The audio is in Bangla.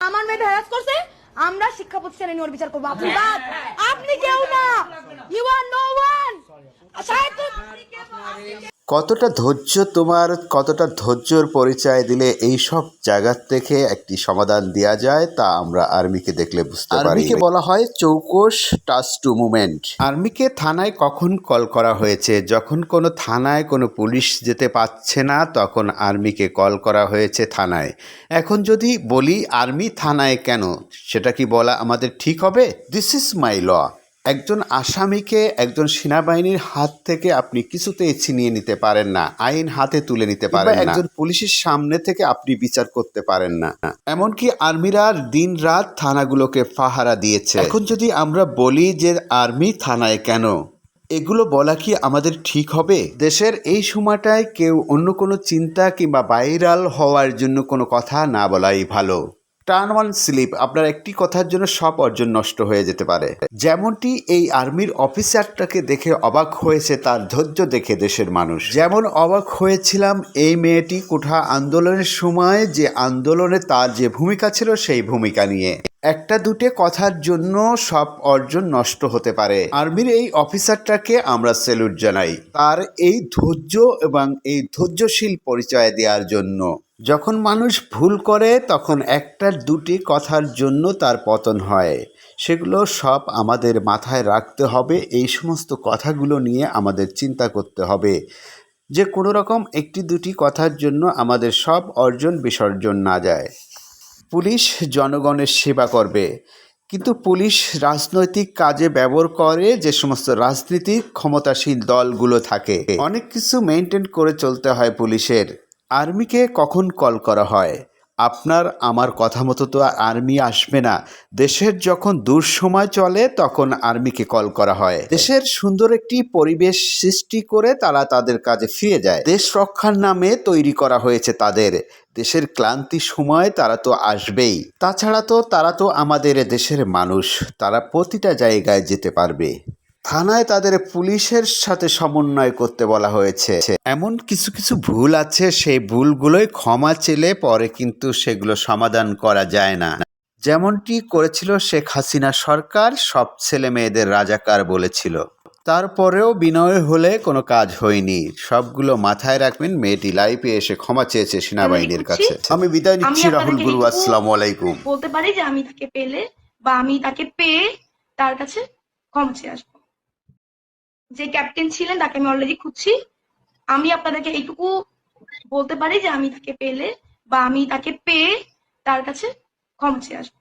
আমার মেয়ে হ্যারাস করছে আমরা শিক্ষা প্রতিষ্ঠানে নিয়ে ওর বিচার করব। আপনি বাদ। আপনি কেউ না। You R no. ওয়ান কতটা ধৈর্য তোমার কতটা ধৈর্যর পরিচয় দিলে এই সব জায়গা থেকে একটি সমাধান দেওয়া যায় তা আমরা আর্মিকে দেখলে বুঝতে পারি। আর্মিকে বলা হয় চৌকস টাচ টু মুভমেন্ট আর্মিকে থানায় কখন কল করা হয়েছে? যখন কোনো থানায় কোনো পুলিশ যেতে পারছে না তখন আর্মিকে কল করা হয়েছে থানায়। এখন যদি বলি আর্মি থানায় কেন? সেটা কি বলা আমাদের ঠিক হবে? দিস ইজ মাই ল একজন আসামিকে একজন সেনাবাহিনীর হাত থেকে আপনি কিছুতেই ছিনিয়ে নিতে পারেন না আইন হাতে তুলে নিতে পারেন না। একজন পুলিশের সামনে থেকে আপনি বিচার করতে পারেন না। এমনকি আর্মিরা দিন রাত থানাগুলোকে পাহারা দিয়েছে। এখন যদি আমরা বলি যে আর্মি থানায় কেন এগুলো বলা কি আমাদের ঠিক হবে? দেশের এই সময়টায় কেউ অন্য কোনো চিন্তা কিংবা ভাইরাল হওয়ার জন্য কোনো কথা না বলাই ভালো। টার্ন ওয়ান স্লিপ আপনার একটি কথার জন্য সব অর্জন নষ্ট হয়ে যেতে পারে। যেমনটি এই আর্মির অফিসারটাকে দেখে অবাক হয়েছে তার ধৈর্য দেখে দেশের মানুষ। যেমন অবাক হয়েছিলাম এই মেয়েটি কোঠা আন্দোলনের সময় যে আন্দোলনে তার যে ভূমিকা ছিল সেই ভূমিকা নিয়ে। একটা দুটে কথার জন্য সব অর্জন নষ্ট হতে পারে। আর্মির এই অফিসারটাকে আমরা স্যালুট জানাই। তার এই ধৈর্য এবং এই ধৈর্যশীল পরিচয় দেওয়ার জন্য। যখন মানুষ ভুল করে, তখন একটা দুটি কথার জন্য তার পতন হয়। সেগুলো সব আমাদের মাথায় রাখতে হবে। এই সমস্ত কথাগুলো নিয়ে আমাদের চিন্তা করতে হবে। যে কোনো রকম একটি দুটি কথার জন্য আমাদের সব অর্জন বিসর্জন না যায়। পুলিশ জনগণের সেবা করবে। কিন্তু পুলিশ রাজনৈতিক কাজে ব্যবহার করে যে সমস্ত রাজনীতিক ক্ষমতাসীন দলগুলো থাকে। অনেক কিছু মেনটেন করে চলতে হয় পুলিশের। আর্মিকে কখন কল করা হয়? আপনার, আমার কথা মতো তো আর আর্মি আসবে না। দেশের যখন দুঃসময় চলে, তখন আর্মিকে কল করা হয়। দেশের সুন্দর একটি পরিবেশ সৃষ্টি করে তারা তাদের কাজে ফিরে যায়। দেশ রক্ষার নামে তৈরি করা হয়েছে তাদের। দেশের ক্লান্তি সময় তারা তো আসবেই। তাছাড়া তো তারা তো আমাদের দেশের মানুষ। তারা প্রতিটা জায়গায় যেতে পারবে। থানায় তাদের পুলিশের সাথে সমন্বয় করতে বলা হয়েছে। এমন কিছু কিছু ভুল আছে সেই ভুলগুলোই ক্ষমা চেলে পরে কিন্তু সেগুলো সমাধান করা যায় না। যেমনটি করেছিল শেখ হাসিনা সরকার সব ছেলে মেয়েদের রাজাকার বলেছিল। তারপরেও বিনয় হলে কোনো কাজ হয়নি। সবগুলো মাথায় রাখবেন মেয়েটি লাইফে এসে ক্ষমা চেয়েছে সেনাবাহিনীর কাছে। আমি বিদায় নিচ্ছি রাহুল গুরু আসসালামু আলাইকুম। বলতে পারি যে আমি তাকে পেলে বা আমি তাকে পেয়ে তার কাছে ক্ষমা চেয়ে আসব। যে ক্যাপ্টেন ছিলেন, তাকে আমি অলরেডি খুঁজছি। আমি আপনাদেরকে এইটুকু বলতে পারি যে আমি তাকে পেলে বা আমি তাকে পেয়ে তার কাছে ক্ষমা চেয়ে আসব।